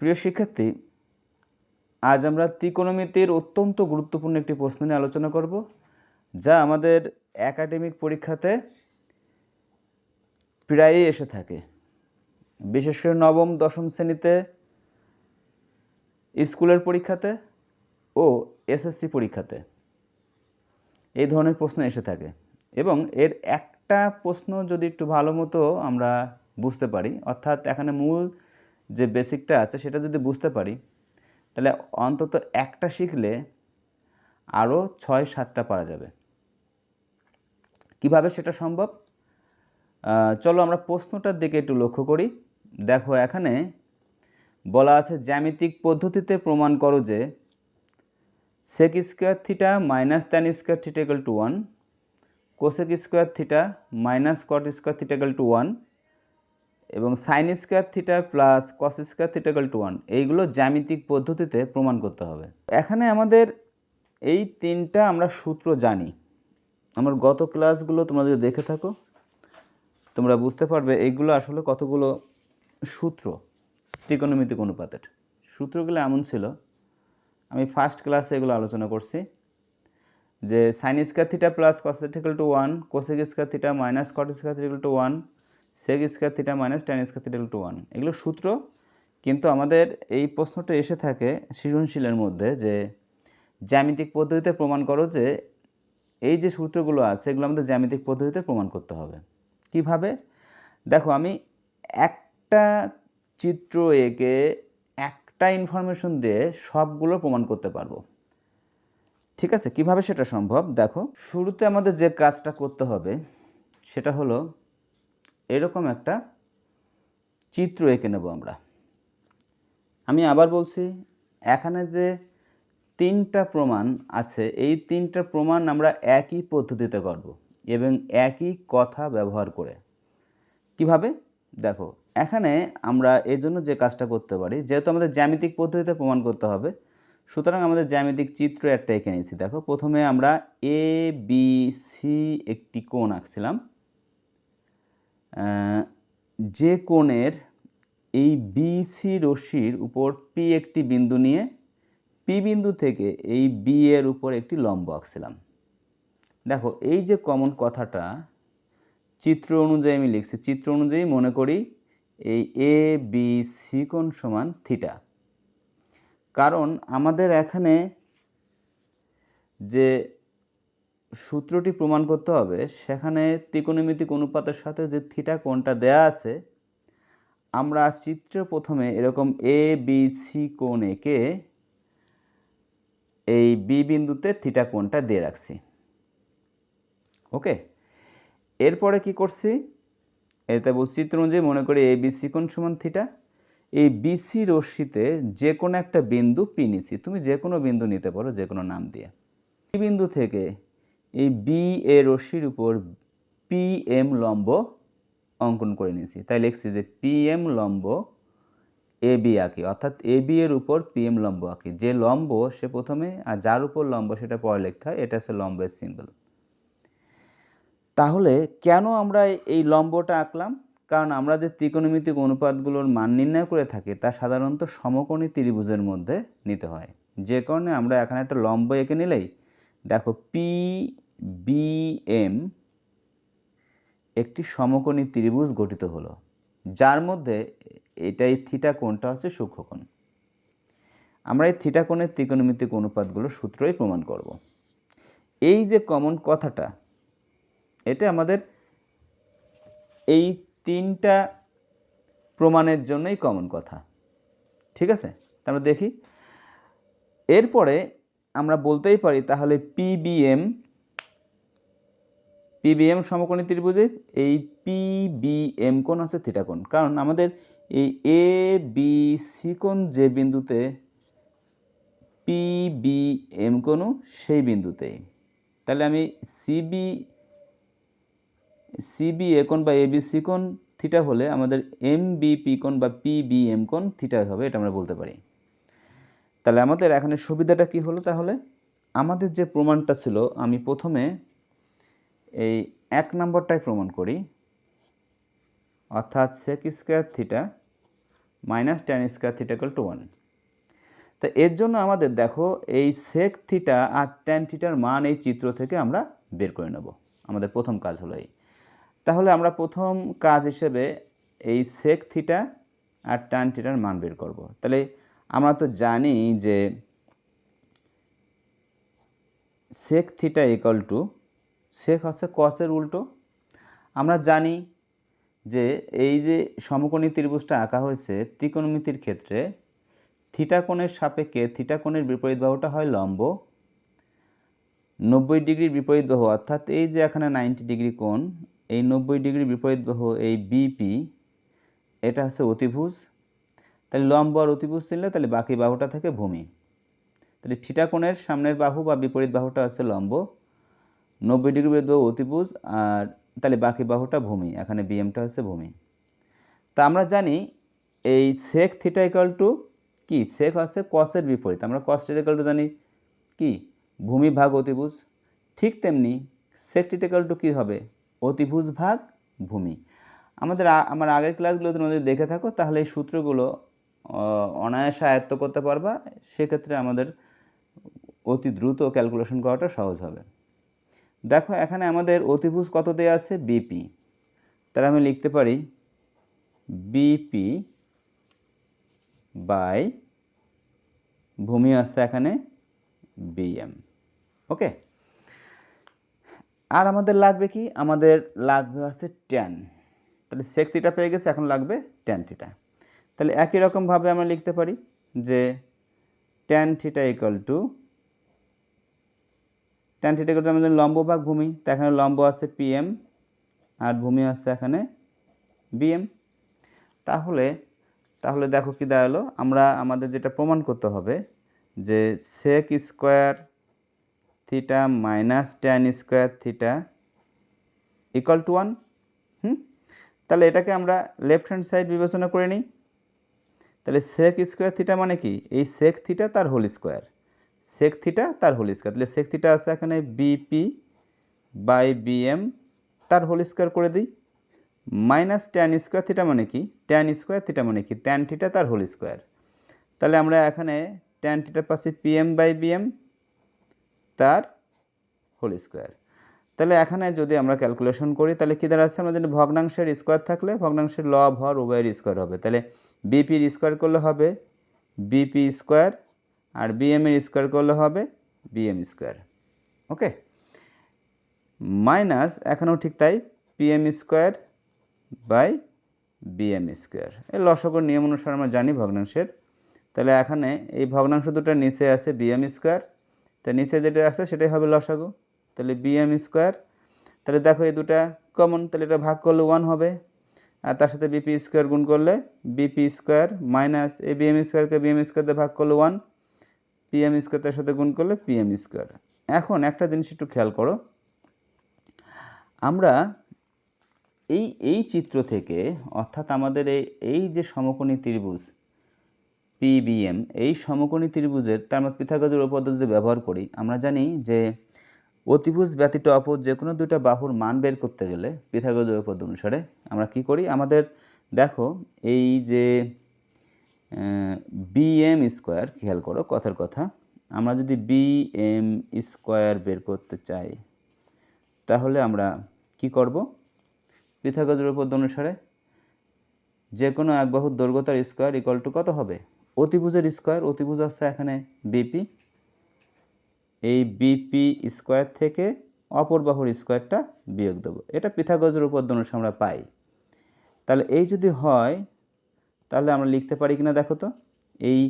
প্রিয় শিক্ষার্থী, আজ আমরা ত্রিকোণমিতির অত্যন্ত গুরুত্বপূর্ণ একটি প্রশ্ন নিয়ে আলোচনা করব, যা আমাদের একাডেমিক পরীক্ষাতে প্রায়ই এসে থাকে। বিশেষ করে নবম, দশম শ্রেণীতে, স্কুলের পরীক্ষাতে ও এসএসসি পরীক্ষাতে এই ধরনের প্রশ্ন এসে থাকে এবং এর একটা প্রশ্ন যদি একটু ভালো মতো আমরা বুঝতে পারি, অর্থাৎ এখানে মূল যে বেসিকটা আছে সেটা যদি বুঝতে পারি, তাহলে অন্তত একটা শিখলে আরও ছয় সাতটা পারা যাবে। কীভাবে সেটা সম্ভব? চলো আমরা প্রশ্নটার দিকে একটু লক্ষ্য করি। দেখো এখানে বলা আছে জ্যামিতিক পদ্ধতিতে প্রমাণ করো যে sec square theta minus tan square theta equal to one cosec square theta minus cot square theta equal to one এবং sine square theta plus cos square theta equal to one এইগুলো জ্যামিতিক পদ্ধতিতে প্রমাণ করতে হবে। এখানে আমাদের এই তিনটা আমরা সূত্র জানি। আমার গত ক্লাসগুলো তোমরা যদি দেখে থাকো, তোমরা বুঝতে পারবে এইগুলো আসলে কতগুলো সূত্র, ত্রিকোণমিতিক অনুপাতের। সূত্রগুলো এমন ছিল, আমি ফার্স্ট ক্লাসে এগুলো আলোচনা করছি, যে sine square theta plus cos cos theta equal to one cosec square theta minus cot square theta equal to one sec square theta minus tan square theta equal to one এগুলো সূত্র কিন্তু আমাদের এই প্রশ্নটা এসে থাকে সৃজনশীলের মধ্যে যে জ্যামিতিক পদ্ধতিতে প্রমাণ করো যে এই যে সূত্রগুলো আছে, এগুলো আমাদের জ্যামিতিক পদ্ধতিতে প্রমাণ করতে হবে। কীভাবে? দেখো, আমি একটা চিত্র এঁকে একটা ইনফরমেশন দিয়ে সবগুলো প্রমাণ করতে পারব। ঠিক আছে? কীভাবে সেটা সম্ভব? দেখো, শুরুতে আমাদের যে কাজটা করতে হবে সেটা হলো এরকম একটা চিত্র এঁকে নেব আমরা। আমি আবার বলছি, এখানে যে তিনটা প্রমাণ আছে, এই তিনটা প্রমাণ আমরা একই পদ্ধতিতে করব এবং একই কথা ব্যবহার করে। কীভাবে? দেখো, এখানে আমরা এই জন্য যে কাজটা করতে পারি, যেহেতু আমাদের জ্যামিতিক পদ্ধতিতে প্রমাণ করতে হবে, সুতরাং আমাদের জ্যামিতিক চিত্র একটা এঁকে নিয়েছি। দেখো, প্রথমে আমরা এ বি সি একটি কোণ আঁকছিলাম। যে কোণের এই বি সি রশ্মির উপর পি একটি বিন্দু নিয়ে পি বিন্দু থেকে এই বি এর উপর একটি লম্ব আঁকছিলাম। দেখো, এই যে কমন কথাটা, চিত্র অনুযায়ী আমি লিখছি, চিত্র অনুযায়ী মনে করি এই এ বি সি কোণ সমান থিটা কারণ আমাদের এখানে যে সূত্রটি প্রমাণ করতে হবে, সেখানে ত্রিকোণমিতিক অনুপাতের সাথে যে থিটা কোণটা দেয়া আছে, আমরা চিত্র প্রথমে এরকম এ বি সি কোণ এঁকে এই বি বিন্দুতে থিটা কোণটা দিয়ে রাখছি। ওকে? এরপরে কি করছি? এতে বলছি, চিত্র অনুযায়ী মনে করি এ বিসি কোণ সমান থিটা। এই বিসি রশ্মিতে যে কোনো একটা বিন্দু পি নিছি তুমি যে কোনো বিন্দু নিতে পারো যে কোনো নাম দিয়ে। বিন্দু থেকে এই বি এ রশ্মির উপর পি এম লম্ব অঙ্কন করে নিয়েছি। তাই লিখছি যে পি এম লম্ব এ বি আঁকি, অর্থাৎ এ বি এর উপর পি এম লম্ব আঁকি। যে লম্ব সে প্রথমে আর যার উপর লম্ব সেটা পরে লিখতে হয়, এটা হচ্ছে লম্বের সিম্বল তাহলে কেন আমরা এই লম্বটা আঁকলাম? কারণ আমরা যে ত্রিকোণমিতিক অনুপাতগুলোর মান নির্ণয় করে থাকি, তা সাধারণত সমকোণী ত্রিভুজের মধ্যে নিতে হয়। যে কারণে আমরা এখানে একটা লম্ব এঁকে নিলেই দেখো পি বি এম একটি সমকোণী ত্রিভুজ গঠিত হলো, যার মধ্যে এটাই থিটা কোণটা হচ্ছে সূক্ষ্মকোণ। আমরা এই থিটা কোণের ত্রিকোণমিতিক অনুপাতগুলো সূত্রই প্রমাণ করব। এই যে কমন কথাটা, এটা আমাদের এই তিনটা প্রমাণের জন্যই কমন কথা। ঠিক আছে? তাহলে দেখি। এরপরে আমরা বলতেই পারি তাহলে পিবিএম পিবিএম সমকোণী ত্রিভুজে এই পিবিএম কোণ আছে থিটা কোণ। কারণ আমাদের এই এ বি সি কোণ যে বিন্দুতে পিবিএম কোণও সেই বিন্দুতেই তাহলে আমি সিবি সিবি এ কোণ বা এবিসি কোণ থিটা হলে আমাদের এম বিপি কোণ বা পিবিএম কোণ থিটা হবে, এটা আমরা বলতে পারি। তাহলে আমাদের এখানে সুবিধাটা কি হলো তাহলে? আমাদের যে প্রমাণটা ছিল, আমি প্রথমে এই এক নম্বরটাই প্রমাণ করি। অর্থাৎ sec square theta minus tan square theta equal to one তা এর জন্য আমাদের দেখো, এই সেক থিটা আর ট্যান থিটার মান এই চিত্র থেকে আমরা বের করে নেব। আমাদের প্রথম কাজ হলো এই। তাহলে আমরা প্রথম কাজ হিসেবে এই সেক থিটা আর ট্যান থিটার মান বের করব। তাহলে আমরা তো জানি যে sec theta equal to sec হচ্ছে কসের উল্টো। আমরা জানি যে এই যে সমকোণী ত্রিভুজটা আঁকা হয়েছে ত্রিকোণমিতির ক্ষেত্রে থিটা কোণের সাপেক্ষে থিটা কোণের বিপরীত বাহুটা হয় লম্ব। নব্বই ডিগ্রির বিপরীত বাহু, অর্থাৎ এই যে এখানে নাইনটি ডিগ্রি কোণ, এই নব্বই ডিগ্রির বিপরীত বাহু, এই বিপি এটা হচ্ছে অতিভুজ। তাহলে লম্ব আর অতিভুজ চিনলে তাহলে বাকি বাহুটা থেকে ভূমি। তাহলে থিটা কোণের সামনের বাহু বা বিপরীত বাহুটা হচ্ছে লম্ব, নব্বই ডিগ্রি বাহু অতিভুজ আর তাহলে বাকি বাহুটা ভূমি, এখানে বিএমটা হচ্ছে ভূমি। তা আমরা জানি এই সেক থিটা ইকাল টু কি? সেক হচ্ছে কসের বিপরীত, আমরা কস ইকাল টু জানি কি? ভূমি ভাগ অতিভুজ, ঠিক তেমনি সেক থিটা ইকাল টু কী হবে? অতিভুজ ভাগ ভূমি। আমাদের আমার আগের ক্লাসগুলো তোমরা যদি দেখে থাকো, তাহলে এই সূত্রগুলো অনায়াসে আয়ত্ত করতে পারবা, সেক্ষেত্রে আমাদের অতি দ্রুত ক্যালকুলেশন করাটা সহজ হবে। দেখো, এখানে আমাদের অতিভুজ কত দেওয়া আছে? বিপি তাহলে আমি লিখতে পারি বিপি বাই ভূমি আসছে এখানে বিএম ওকে? আর আমাদের লাগবে কি? আমাদের লাগবে হচ্ছে ট্যান তাহলে সেক থিটা পেয়ে গেছে, এখন লাগবে ট্যান থিটা তাহলে একই রকমভাবে আমরা লিখতে পারি যে tan theta equal to tan theta equal to আমাদের লম্ব ভাগ ভূমি, তো এখানে লম্ব আছে পিএম আর ভূমি আছে এখানে বিএম তাহলে তাহলে দেখো কি দাঁড়াল, আমরা আমাদের যেটা প্রমাণ করতে হবে যে sec square theta minus tan square theta equal to one হুম? তাহলে এটাকে আমরা লেফট হ্যান্ড সাইড বিবেচনা করে নিই। তাহলে সেক স্কোয়ার থিটা মানে কি? এই সেক থিটা তার হোল স্কোয়ার সেক থিটা তার হোল স্কোয়ার তাহলে সেক থিটা আছে এখানে বিপি বাই বিএম তার হোল স্কোয়ার করে দিই। মাইনাস ট্যান স্কোয়ার থিটা মানে কি? ট্যান স্কোয়ার থিটা মানে কি? ট্যান থিটা তার হোল স্কোয়ার তাহলে আমরা এখানে ট্যান থিটার পাশে পিএম বাই বিএম তার হোল স্কোয়ার তাহলে এখানে যদি আমরা ক্যালকুলেশন করি, তাহলে কী দাঁড়াচ্ছে? আমরা যদি ভগ্নাংশের স্কোয়ার থাকলে, ভগ্নাংশের লব হর উভয়ের স্কোয়ার হবে। তাহলে বিপির স্কোয়ার করলে হবে বিপি স্কোয়ার আর বিএম এর স্কোয়ার করলে হবে বিএম স্কোয়ার ওকে মাইনাস এখানেও ঠিক তাই PM square by BM square এই লসগর নিয়ম অনুসারে আমরা জানি ভগ্নাংশের। তাহলে এখানে এই ভগ্নাংশ দুটো নিচে আছে বিএম স্কোয়ার তা নিচে যেটা আছে, সেটাই হবে লসাগু। তাহলে বিএম স্কোয়ার তাহলে দেখো এই দুটা কমন তাহলে এটা ভাগ করলে ওয়ান হবে, আর তার সাথে বিপি স্কোয়ার গুণ করলে বিপি স্কোয়ার মাইনাস এই বিএম স্কোয়ারকে বিএম স্কোয়ারতে ভাগ করলে ওয়ান পিএম স্কোয়ারের সাথে গুণ করলে পিএম স্কোয়ার এখন একটা জিনিস একটু খেয়াল করো, আমরা এই এই চিত্র থেকে, অর্থাৎ আমাদের এই এই যে সমকোণী ত্রিভুজ পিবিএম এই সমকোণী ত্রিভুজের, তার মধ্যে পিথাগোরাসের উপপাদ্য ব্যবহার করি, আমরা জানি যে অতিভুজ ব্যতীত অপর যে কোনো দুইটা বাহুর মান বের করতে গেলে পিথাগোরাসের উপপাদ্য অনুসারে আমরা কি করি? আমাদের দেখো, এই যে বিএম স্কোয়ার খেয়াল করো? কথার কথা। আমরা যদি বিএম স্কোয়ার বের করতে চাই, তাহলে আমরা কি করব? পিথাগোরাসের উপপাদ্য অনুসারে যে কোনো এক বাহুর দৈর্ঘ্যতার স্কোয়ার ইকুয়াল টু কত হবে? অতিভুজের স্কোয়ার অতিভুজ আসছে এখানে বিপি এই বিপি স্কোয়ার থেকে অপর বাহুর স্কোয়ারটা বিয়োগ দেবো। এটা পিথাগোরাসের উপপাদ্য অনুসারে আমরা পাই। তাহলে এই যদি হয়, তাহলে আমরা লিখতে পারি কিনা দেখো তো। এই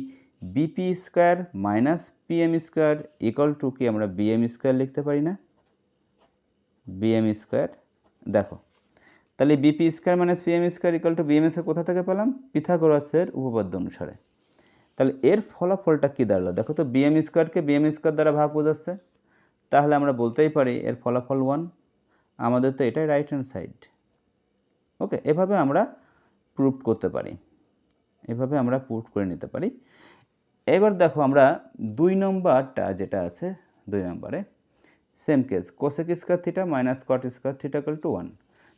BP square minus PM square equal to কি আমরা বিএম স্কোয়ার লিখতে পারি না? বিএম স্কোয়ার দেখো। তাহলে BP square minus PM square equal to BM square কোথা থেকে পেলাম? পিথাগোরাসের উপপাদ্য অনুসারে। তাহলে এর ফলাফলটা কী দাঁড়াল? দেখো তো বিএম স্কোয়ারকে বিএম স্কোয়ার দ্বারা ভাগ বোঝাচ্ছে তাহলে আমরা বলতেই পারি এর ফলাফল ওয়ান আমাদের তো এটাই রাইট হ্যান্ড সাইড ওকে এভাবে আমরা প্রুভ করতে পারি। এভাবে আমরা প্রুভ করে নিতে পারি। এবার দেখো আমরা দুই নম্বরটা যেটা আছে, দুই নম্বরে same case cosec square theta minus cot square theta equal to one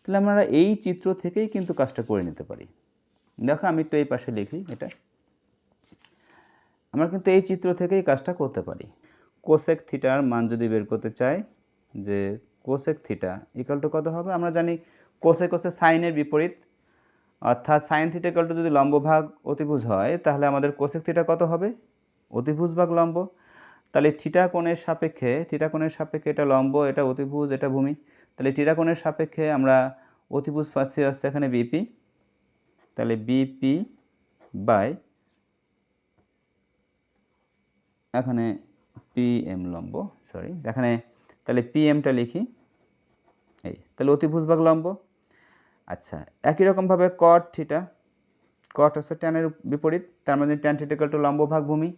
তাহলে আমরা এই চিত্র থেকেই কিন্তু কাজটা করে নিতে পারি। দেখো আমি একটু এই পাশে লিখি এটা। আমরা কিন্তু এই চিত্র থেকেই কাজটা করতে পারি। কোসেক থিটার মান যদি বের করতে চাই, যে কোসেক থিটা ইকাল টু কত হবে? আমরা জানি কোসে কোসে সাইনের বিপরীত। অর্থাৎ সাইন থিটা ইকাল টু যদি লম্ব ভাগ অতিভুজ হয়, তাহলে আমাদের কোসেক থিটা কত হবে? অতিভুজ ভাগ লম্ব। তাহলে থিটা কোণের সাপেক্ষে থিটা কোণের সাপেক্ষে এটা লম্ব, এটা অতিভুজ, এটা ভূমি। তাহলে থিটা কোণের সাপেক্ষে আমরা অতিভুজ পাচ্ছি হচ্ছে এখানে বিপি তাহলে বিপি বাই এখানে পিএম লম্ব সরি এখানে তাহলে পিএমটা লিখি, এই, তাহলে অতিভুজ ভাগ লম্ব। আচ্ছা একই রকমভাবে কট থিটা কট হচ্ছে ট্যানের বিপরীত, তার মানে ট্যান থিটা টু লম্ব ভাগ ভূমি।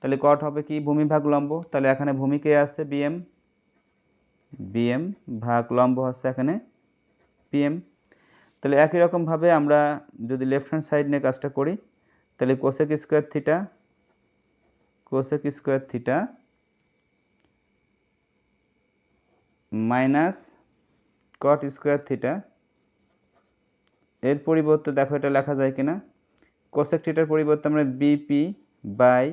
তাহলে কট হবে কি? ভূমি ভাগ লম্ব। তাহলে এখানে ভূমি কে আছে? বিএম বিএম ভাগ লম্ব হচ্ছে এখানে পিএম তাহলে একই রকমভাবে আমরা যদি লেফট হ্যান্ড সাইড নিয়ে কাজটা করি, তাহলে cosec square theta cosec square theta minus cot square theta এর পরিবর্তে দেখো এটা লেখা যায় কিনা। কোসেক থিটার পরিবর্তে আমরা বিপি বাই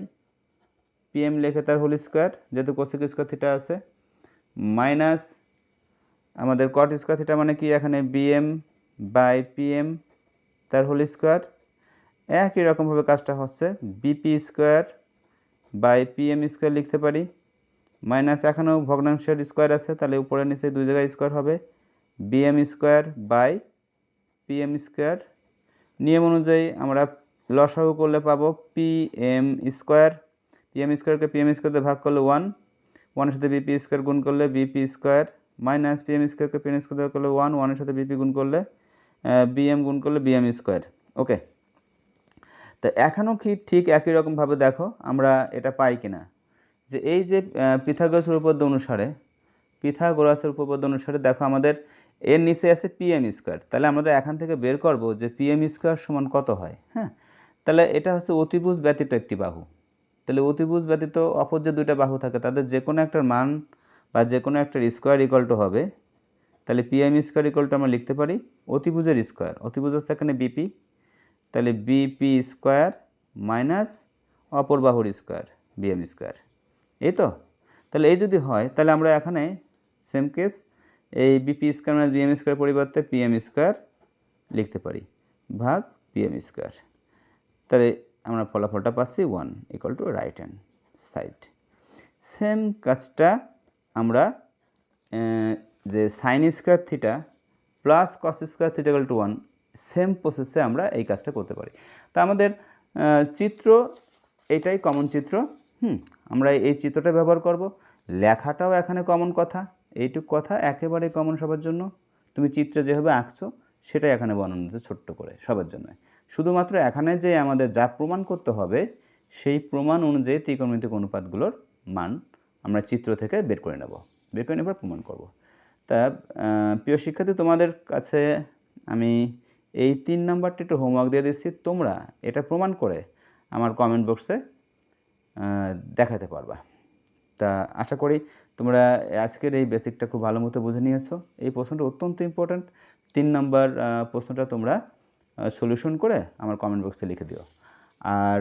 পিএম লিখে তার হোল স্কোয়ার যেহেতু কোসেক স্কোয়ার থিটা আছে মাইনাস আমাদের কট স্কোয়ার থিটা মানে কি? এখানে বিএম বাই পিএম তার হোল স্কোয়ার একই রকমভাবে কাজটা হচ্ছে BP square by PM square লিখতে পারি। মাইনাস এখানেও ভগ্নাংশের স্কোয়ার আছে, তাহলে উপরে নিচে দুই জায়গায় স্কোয়ার হবে। BM square by PM square. নিয়ম অনুযায়ী আমরা লসাগু করলে পাবো পিএম স্কোয়ার। পিএম স্কোয়ারকে পিএম স্কোয়ারতে ভাগ করলে ওয়ান। ওয়ানের সাথে বিপি স্কোয়ার গুণ করলে বিপি স্কোয়ার। মাইনাস পিএম স্কোয়ারকে পিএম স্কোয়ার করলে ওয়ান। ওয়ানের সাথে বিপি গুণ করলে বিএম গুণ করলে বিএম স্কোয়ার। ওকে। তো এখনও কি ঠিক একই রকমভাবে দেখো আমরা এটা পাই কিনা? যে এই যে পিথাগোরাসের উপপাদ্য অনুসারে, পিথাগোরাসের উপপাদ্য অনুসারে দেখো আমাদের এর নিচে আছে পিএম স্কোয়ার তাহলে আমরা এখান থেকে বের করব যে পিএম স্কোয়ার সমান কত হয় হ্যাঁ? তাহলে এটা হচ্ছে অতিভুজ ব্যতীত একটি বাহু। তাহলে অতিভুজ ব্যতীত অপর যে দুইটা বাহু থাকে, তাদের যে কোনো একটার মান বা যে কোনো একটার স্কোয়ার ইকল টু হবে। তাহলে পিএম স্কোয়ার ইকল টু আমরা লিখতে পারি অতিভুজের স্কোয়ার অতিভুজ হচ্ছে এখানে বিপি তাহলে বিপি স্কোয়ার মাইনাস অপর বাহুর স্কোয়ার বিএম স্কোয়ার এই তো? তাহলে এই যদি হয়, তাহলে আমরা এখানে সেম কেস এই BP square minus BM square পরিবর্তে পিএম স্কোয়ার লিখতে পারি। ভাগ পিএম স্কোয়ার তাহলে আমরা ফলাফলটা পাচ্ছি one equal to right hand side same কাজটা আমরা যে sine square theta plus cos square theta equal to one same প্রসেসে আমরা এই কাজটা করতে পারি। তা আমাদের চিত্র, এটাই কমন চিত্র, হুম, আমরা এই চিত্রটা ব্যবহার করব। লেখাটাও এখানে কমন কথা, এইটুক কথা একেবারে কমন সবার জন্য। তুমি চিত্রে যেভাবে আঁকছো, সেটাই এখানে বর্ণনা দিতে ছোট্ট করে, সবার জন্য। শুধুমাত্র এখানে যে আমাদের যা প্রমাণ করতে হবে, সেই প্রমাণ অনুযায়ী ত্রিকোণমিতিক অনুপাতগুলোর মান আমরা চিত্র থেকে বের করে নেব। বের করে নেবার প্রমাণ করব। তা প্রিয় শিক্ষার্থী, তোমাদের কাছে আমি এই তিন নাম্বারটি একটু হোমওয়ার্ক দিয়ে দিচ্ছি, তোমরা এটা প্রমাণ করে আমার কমেন্ট বক্সে দেখাতে পারবা। তা আশা করি তোমরা আজকের এই বেসিকটা খুব ভালো মতো বুঝে নিয়েছো। এই প্রশ্নটা অত্যন্ত ইম্পর্ট্যান্ট তিন নম্বর প্রশ্নটা তোমরা সলিউশন করে আমার কমেন্ট বক্সে লিখে দিও। আর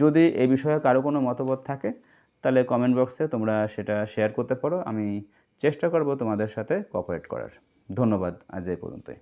যদি এই বিষয়ে কারও কোনো মতামত থাকে, তাহলে কমেন্ট বক্সে তোমরা সেটা শেয়ার করতে পারো। আমি চেষ্টা করব তোমাদের সাথে কোঅপারেট করার। ধন্যবাদ আজ এই পর্যন্তই।